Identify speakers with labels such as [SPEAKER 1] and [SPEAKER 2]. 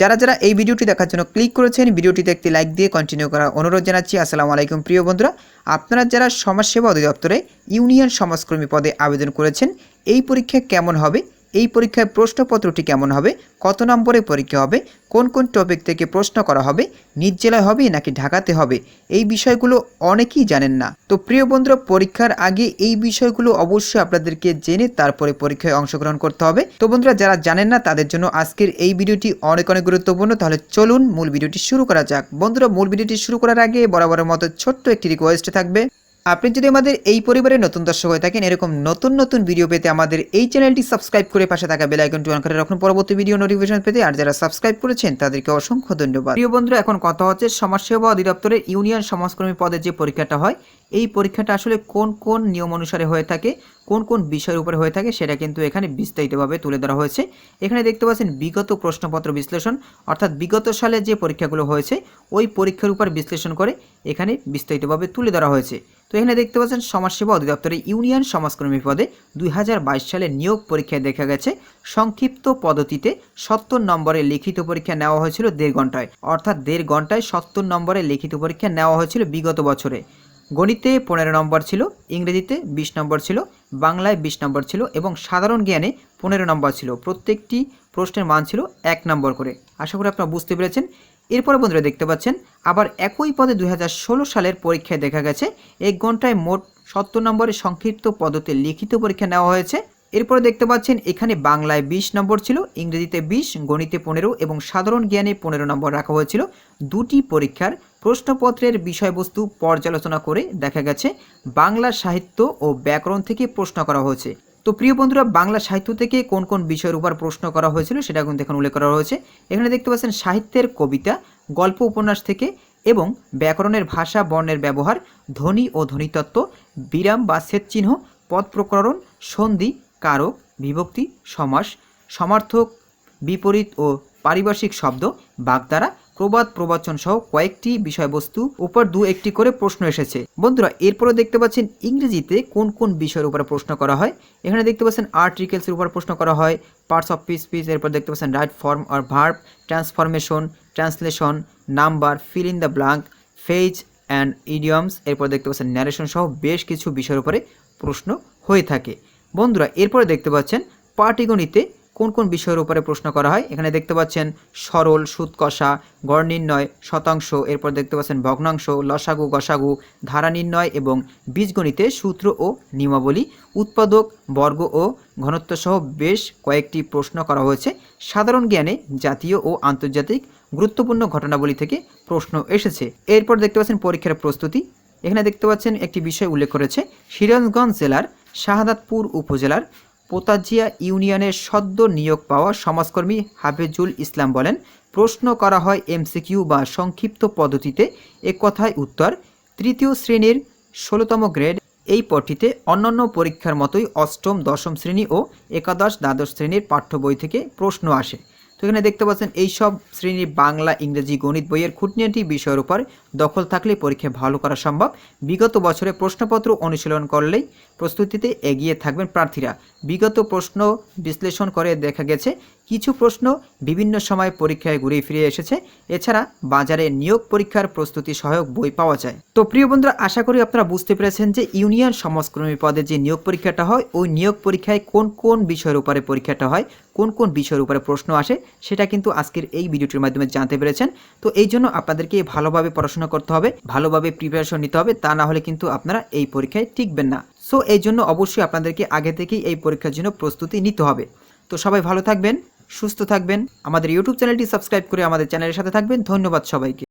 [SPEAKER 1] যারা যারা এই ভিডিওটি দেখার জন্য ক্লিক করেছেন, ভিডিওটিতে একটি লাইক দিয়ে কন্টিনিউ করার অনুরোধ জানাচ্ছি। আসসালামু আলাইকুম, প্রিয় বন্ধুরা। আপনারা যারা সমাজসেবা অধিদপ্তরে ইউনিয়ন সমাজকর্মী পদে আবেদন করেছেন, এই পরীক্ষা কেমন হবে? এই পরীক্ষায় প্রশ্নপত্রটি কেমন হবে? কত নম্বরে পরীক্ষা হবে? কোন কোন টপিক থেকে প্রশ্ন করা হবে? নিজ জেলায় হবে নাকি ঢাকাতে হবে? এই বিষয়গুলো অনেকেই জানেন না। তো প্রিয় বন্ধুরা, পরীক্ষার আগে এই বিষয়গুলো অবশ্যই আপনাদেরকে জেনে তারপরে পরীক্ষায় অংশগ্রহণ করতে হবে। তো বন্ধুরা, যারা জানেন না, তাদের জন্য আজকের এই ভিডিওটি অনেক অনেক গুরুত্বপূর্ণ। তাহলে চলুন মূল ভিডিওটি শুরু করা যাক। বন্ধুরা, মূল ভিডিওটি শুরু করার আগে বরাবরের মতো ছোট্ট একটি রিকোয়েস্ট থাকবে। আপনি যদি আমাদের এই পরিবারে নতুন দর্শক হয়ে থাকেন, এরকম নতুন নতুন ভিডিও পেতে আমাদের এই চ্যানেলটি সাবস্ক্রাইব করে পাশে থাকা বেল আইকনটি অন করে রাখুন। পরবর্তী ভিডিও নোটিফিকেশন পেতে আর যারা সাবস্ক্রাইব করেছেন, তাদেরকে অসংখ্য ধন্যবাদ। প্রিয় বন্ধু এখন কথা হচ্ছে সমাজসেবা অধিদপ্তরের ইউনিয়ন সমাজকর্মী পদের যে পরীক্ষাটা হয়, এই পরীক্ষাটা আসলে কোন কোন নিয়ম অনুসারে হয়ে থাকে কোন কোন বিষয়ের উপরে হয়ে থাকে সেটা কিন্তু এখানে বিস্তারিতভাবে তুলে ধরা হয়েছে। এখানে দেখতে পাচ্ছেন বিগত প্রশ্নপত্র বিশ্লেষণ, অর্থাৎ বিগত সালে যে পরীক্ষাগুলো হয়েছে, ওই পরীক্ষার উপর বিশ্লেষণ করে এখানে বিস্তারিতভাবে তুলে ধরা হয়েছে। তো এখানে দেখতে পাচ্ছেন সমাজসেবা অধিদপ্তরে ইউনিয়ন সমাজকর্মী পদে দুই হাজার বাইশ সালে নিয়োগ পরীক্ষায় দেখা গেছে, সংক্ষিপ্ত পদ্ধতিতে সত্তর নম্বরে লিখিত পরীক্ষা নেওয়া হয়েছিল দেড় ঘন্টায় অর্থাৎ দেড় ঘন্টায় সত্তর নম্বরে লিখিত পরীক্ষা নেওয়া হয়েছিল বিগত বছরে। গণিতে পনেরো নম্বর ছিল, ইংরেজিতে বিশ নম্বর ছিল, বাংলায় বিশ নম্বর ছিল এবং সাধারণ জ্ঞানে পনেরো নম্বর ছিল। প্রত্যেকটি প্রশ্নের মান ছিল এক নম্বর করে। আশা করি আপনারা বুঝতে পেরেছেন। এরপরে বন্ধুরা দেখতে পাচ্ছেন, আবার একই পদে দু হাজার ষোলো সালের পরীক্ষায় দেখা গেছে এক ঘন্টায় মোট সত্তর নম্বরের সংক্ষিপ্ত পদতে লিখিত পরীক্ষা নেওয়া হয়েছে। এরপরে দেখতে পাচ্ছেন, এখানে বাংলায় বিশ নম্বর ছিল, ইংরেজিতে বিশ, গণিতে পনেরো এবং সাধারণ জ্ঞানে পনেরো নম্বর রাখা হয়েছিল। দুটি পরীক্ষার প্রশ্নপত্রের বিষয়বস্তু পর্যালোচনা করে দেখা গেছে, বাংলা সাহিত্য ও ব্যাকরণ থেকে প্রশ্ন করা হয়েছে। তো প্রিয় বন্ধুরা, বাংলা সাহিত্য থেকে কোন কোন বিষয়ের উপর প্রশ্ন করা হয়েছিল সেটা কিন্তু এখানে উল্লেখ করা হয়েছে। এখানে দেখতে পাচ্ছেন, সাহিত্যের কবিতা, গল্প উপন্যাস থেকে এবং ব্যাকরণের ভাষা, বর্ণের ব্যবহার, ধ্বনি ও ধ্বনিতত্ত্ব, বিরাম বা চিহ্ন পদ প্রকরণ, সন্ধি কারক, বিভক্তি, সমাস, সমার্থক, বিপরীত ও পারিভাষিক শব্দ, বাগধারা, প্রবাদ, প্রবচন সহ কয়েকটি বিষয়বস্তু উপর দু একটি করে প্রশ্ন এসেছে। বন্ধুরা এরপরে দেখতে পাচ্ছেন ইংরেজিতে কোন কোন বিষয়ের উপরে প্রশ্ন করা হয়। এখানে দেখতে পাচ্ছেন আর্টিকেলসের উপর প্রশ্ন করা হয় পার্টস অফ পিস পিস এরপর দেখতে পাচ্ছেন right form R verb transformation translation number fill in the blank phase and idioms এরপর দেখতে পাচ্ছেন ন্যারেশন সহ বেশ কিছু বিষয়ের উপরে প্রশ্ন হয়ে থাকে। বন্ধুরা, এরপরে দেখতে পাচ্ছেন পাটিগণিতে কোন কোন বিষয়ের উপরে প্রশ্ন করা হয়। এখানে দেখতে পাচ্ছেন সরল সুদ কষা গড় নির্ণয়, শতাংশ, এরপর দেখতে পাচ্ছেন ভগ্নাংশ, লসাগু, গসাগু, ধারা নির্ণয় এবং বীজগণিতে সূত্র ও নিয়মাবলী, উৎপাদক, বর্গ ও ঘনত্ব সহ বেশ কয়েকটি প্রশ্ন করা হয়েছে। সাধারণ জ্ঞানে জাতীয় ও আন্তর্জাতিক গুরুত্বপূর্ণ ঘটনাবলী থেকে প্রশ্ন এসেছে। এরপর দেখতে পাচ্ছেন পরীক্ষার প্রস্তুতি। এখানে দেখতে পাচ্ছেন একটি বিষয় উল্লেখ করেছে, সিরাজগঞ্জ জেলার শাহাদাতপুর উপজেলার পোতাজিয়া ইউনিয়নের সদ্য নিয়োগ পাওয়া সমাজকর্মী হাফেজুল ইসলাম বলেন, প্রশ্ন করা হয় এমসিকিউ বা সংক্ষিপ্ত পদ্ধতিতে এ কথায় উত্তর, তৃতীয় শ্রেণির ষোলোতম গ্রেড এই পটটিতে অন্যান্য পরীক্ষার মতোই অষ্টম, দশম শ্রেণি ও একাদশ, দ্বাদশ শ্রেণির পাঠ্য বই থেকে প্রশ্ন আসে। তো এখানে দেখতে পাচ্ছেন এই সব শ্রেণির বাংলা, ইংরেজি, গণিত বইয়ের খুঁটিনাটি বিষয়ের উপর দখল থাকলে পরীক্ষায় ভালো করা সম্ভব। বিগত বছরে প্রশ্নপত্র অনুশীলন করলেই প্রস্তুতিতে এগিয়ে থাকবেন প্রার্থীরা। বিগত প্রশ্ন বিশ্লেষণ করে দেখা গেছে, কিছু প্রশ্ন বিভিন্ন সময় পরীক্ষায় ঘুরে ফিরে এসেছে। এছাড়া বাজারে নিয়োগ পরীক্ষার প্রস্তুতি সহায়ক বই পাওয়া যায়। তো প্রিয় বন্ধুরা, আশা করি আপনারা বুঝতে পেরেছেন যে ইউনিয়ন সমাজকর্মী পদে যে নিয়োগ পরীক্ষাটা হয়, ওই নিয়োগ পরীক্ষায় কোন কোন বিষয়ের উপরে পরীক্ষাটা হয়, কোন কোন বিষয়ের উপরে প্রশ্ন আসে, সেটা কিন্তু আজকের এই ভিডিওটির মাধ্যমে জানতে পেরেছেন। তো এই জন্য আপনাদেরকে ভালোভাবে পড়াশোনা করতে হবে, ভালোভাবে প্রিপারেশন নিতে হবে, তা না হলে কিন্তু আপনারা এই পরীক্ষায় টিকবেন না। সো এই জন্য অবশ্যই আপনাদেরকে আগে থেকেই এই পরীক্ষার জন্য প্রস্তুতি নিতে হবে। তো সবাই ভালো থাকবেন, সুস্থ থাকবেন। আমাদের ইউটিউব চ্যানেলটি সাবস্ক্রাইব করে আমাদের চ্যানেলের সাথে থাকবেন। ধন্যবাদ সবাইকে।